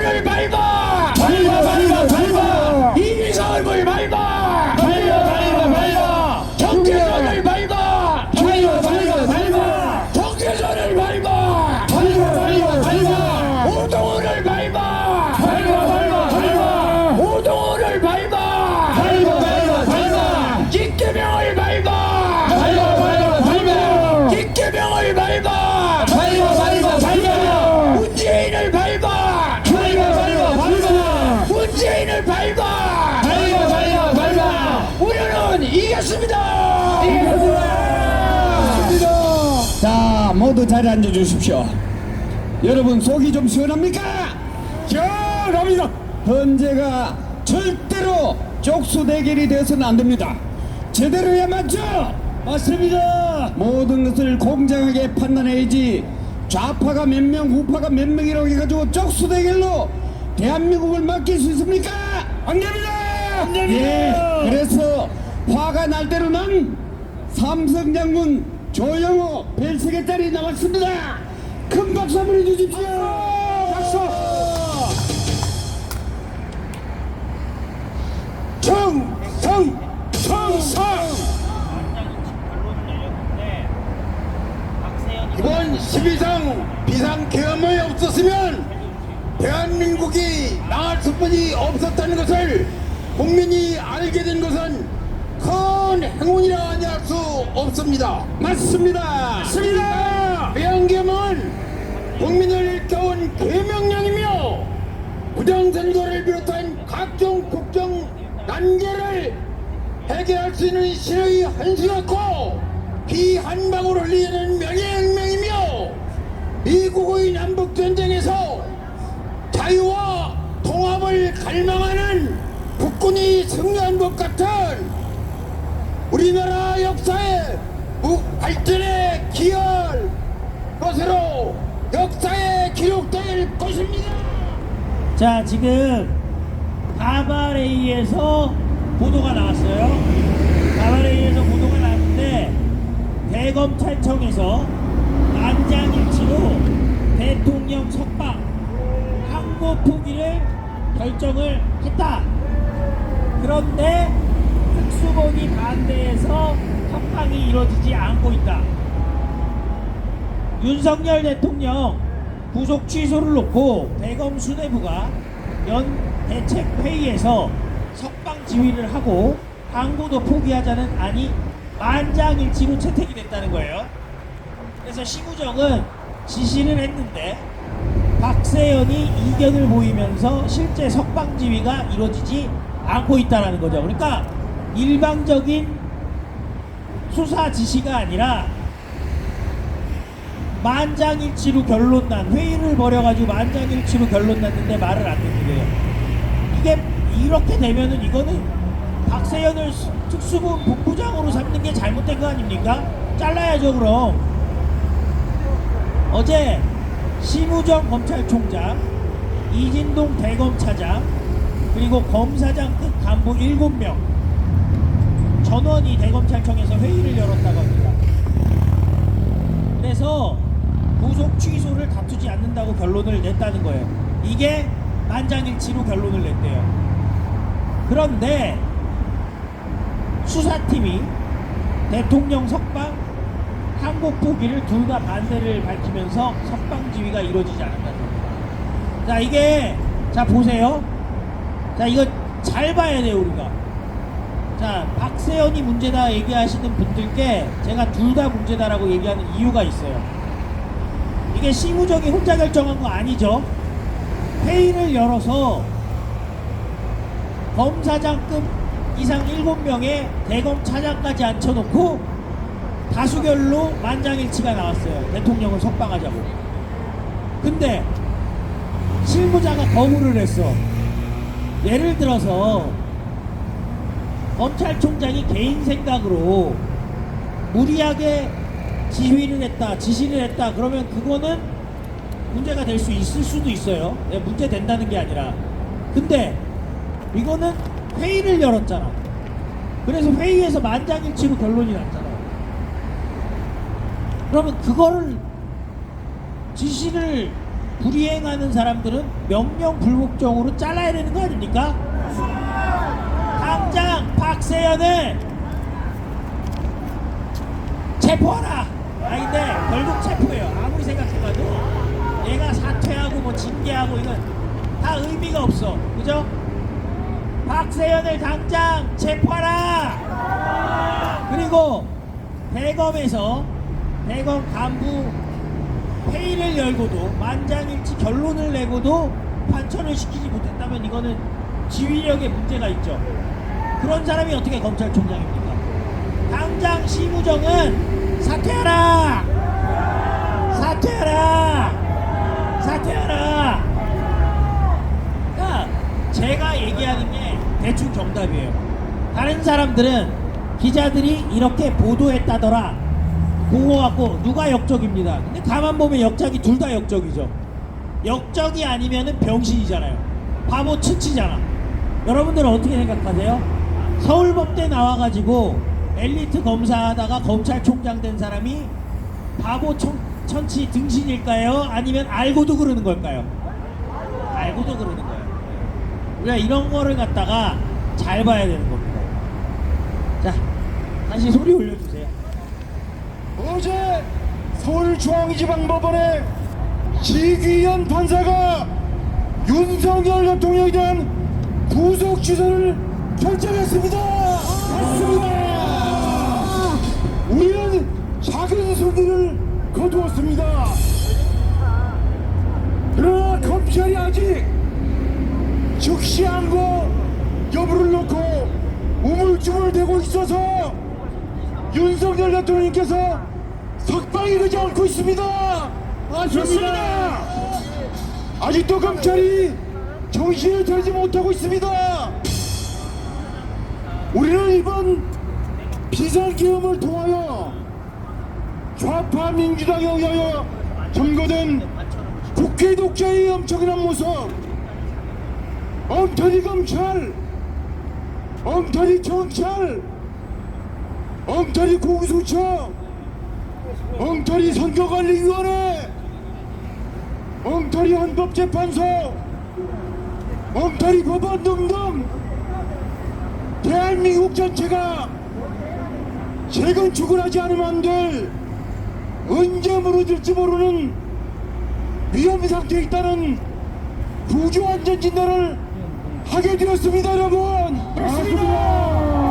경계 문재인을 밟아 밟아 밟아 밟아 우리는 이겼습니다 자, 모두 자리에 앉아 주십시오. 여러분, 속이 좀 시원합니까? 시원합니다 헌재가 절대로 쪽수 대결이 되어서는 안 됩니다. 제대로 해야 맞죠? 맞습니다 모든 것을 공정하게 판단해야지 좌파가 몇 명, 우파가 몇 명이라고 해가지고 쪽수 대결로 대한민국을 맡길 수 있습니까? 안 됩니다 안 예, 그래서 화가 날 대로는 삼성 장군 조영호 벨세개짜리 나왔습니다. 큰 박수 한번 해주십시오. 박수. 청성 청성 이번 12상 비상 계엄이 없었으면 대한민국이 나갈 수뿐이 없었다는 것을 국민이 알게 된 것은 큰 행운이라 아니할 수 없습니다. 맞습니다. 맞습니다. 비상계엄은 국민을 깨운 계명령이며 부정선거를 비롯한 각종 국정 난제를 해결할 수 있는 신의 한수였고 피한 방울 흘리는 명예혁명이며 미국의 남북전쟁에서 자유와 통합을 갈망하는 국군이 승리한 것 같은 우리나라 역사의 무- 발전에 기여할 것으로 역사에 기록될 것입니다. 자 지금 바바레이에서 보도가 나왔어요. 바바레이에서 보도가 나왔는데 대검찰청에서 만장일치로 대통령 석방 항고 포기를 결정을 했다. 그런데 특수본이 반대해서 석방이 이루어지지 않고 있다. 윤석열 대통령 구속 취소를 놓고 대검 수뇌부가 연 대책 회의에서 석방 지휘를 하고 항고도 포기하자는 안이 만장일치로 채택이 됐다는 거예요. 그래서 심우정은 지시를 했는데 박세연이 이견을 보이면서 실제 석방 지휘가 이루어지지 않고 있다는 거죠. 그러니까 일방적인 수사 지시가 아니라 만장일치로 결론 난 회의를 벌여가지고 만장일치로 결론 났는데 말을 안 듣는 거예요. 이게 이렇게 되면은 이거는 박세현을 수- 특수본 본부장으로 삼는 게 잘못된 거 아닙니까? 잘라야죠 그럼. 어제 심우정 검찰총장, 이진동 대검차장, 그리고 검사장급 간부 7명 전원이 대검찰청에서 회의를 열었다고 합니다. 그래서 구속 취소를 다투지 않는다고 결론을 냈다는 거예요. 이게 만장일치로 결론을 냈대요. 그런데 수사팀이 대통령 석방, 항복 포기를 둘 다 반대를 밝히면서 석방 지휘가 이루어지지 않았다는 겁니다. 자 이게 자 보세요. 자 이거 잘 봐야 돼요 우리가. 자 박세현이 문제다 얘기하시는 분들께 제가 둘 다 문제다라고 얘기하는 이유가 있어요. 이게 심우정이 혼자 결정한 거 아니죠. 회의를 열어서 검사장급 이상 7명의 대검 차장까지 앉혀놓고 다수결로 만장일치가 나왔어요. 대통령을 석방하자고. 근데 실무자가 거부를 했어. 예를 들어서 검찰총장이 개인 생각으로 무리하게 지휘를 했다, 지시를 했다, 그러면 그거는 문제가 될 수 있을 수도 있어요. 네, 문제 된다는 게 아니라. 근데 이거는 회의를 열었잖아. 그래서 회의에서 만장일치로 결론이 났잖아. 그러면 그거를 지시를 불이행하는 사람들은 명령 불복종으로 잘라야 되는 거 아닙니까? 당장 박세현을 체포하라. 아 근데 결국 체포해요. 아무리 생각해봐도 얘가 사퇴하고 뭐 징계하고 이건 다 의미가 없어. 그죠? 박세현을 당장 체포하라. 그리고 대검에서 대검 간부 회의를 열고도 만장일치 결론을 내고도 판천을 시키지 못했다면 이거는 지휘력에 문제가 있죠. 그런 사람이 어떻게 검찰총장입니까? 당장 심우정은 사퇴하라! 사퇴하라! 사퇴하라! 그러니까 제가 얘기하는 게 대충 정답이에요. 다른 사람들은 기자들이 이렇게 보도했다더라. 그거 갖고 누가 역적입니다. 근데 가만 보면 역작이 둘 다 역적이죠. 역적이 아니면은 병신이잖아요. 바보 치치잖아. 여러분들은 어떻게 생각하세요? 서울법대 나와가지고 엘리트 검사하다가 검찰총장 된 사람이 바보 천, 천치 등신일까요? 아니면 알고도 그러는 걸까요? 알고도 그러는 거예요. 우리가 이런 거를 갖다가 잘 봐야 되는 겁니다. 자, 다시 소리 올려주세요. 어제 서울중앙지방법원에 지귀현 판사가 윤석열 대통령에 대한 구속 취소를 결정했습니다. 맞습니다. 우리는 작은 승리를 거두었습니다. 그러나 검찰이 아직 즉시한 거 여부를 놓고 우물쭈물대고 있어서 윤석열 대통령께서 석방이 되지 않고 있습니다. 맞습니다. 아직도 검찰이 정신을 차리지 못하고 있습니다. 우리는 이번 비상기금을 통하여 좌파 민주당에 의하여 점거된 국회 독재의 엄청난 모습 엉터리 검찰 엉터리 경찰 엉터리 공수처 엉터리 선거관리위원회! 엉터리 헌법재판소! 엉터리 법원 등등! 대한민국 전체가 재건축을 하지 않으면 안될 언제 무너질지 모르는 위험 상태에 있다는 구조안전진단을 하게 되었습니다 여러분! 맞습니다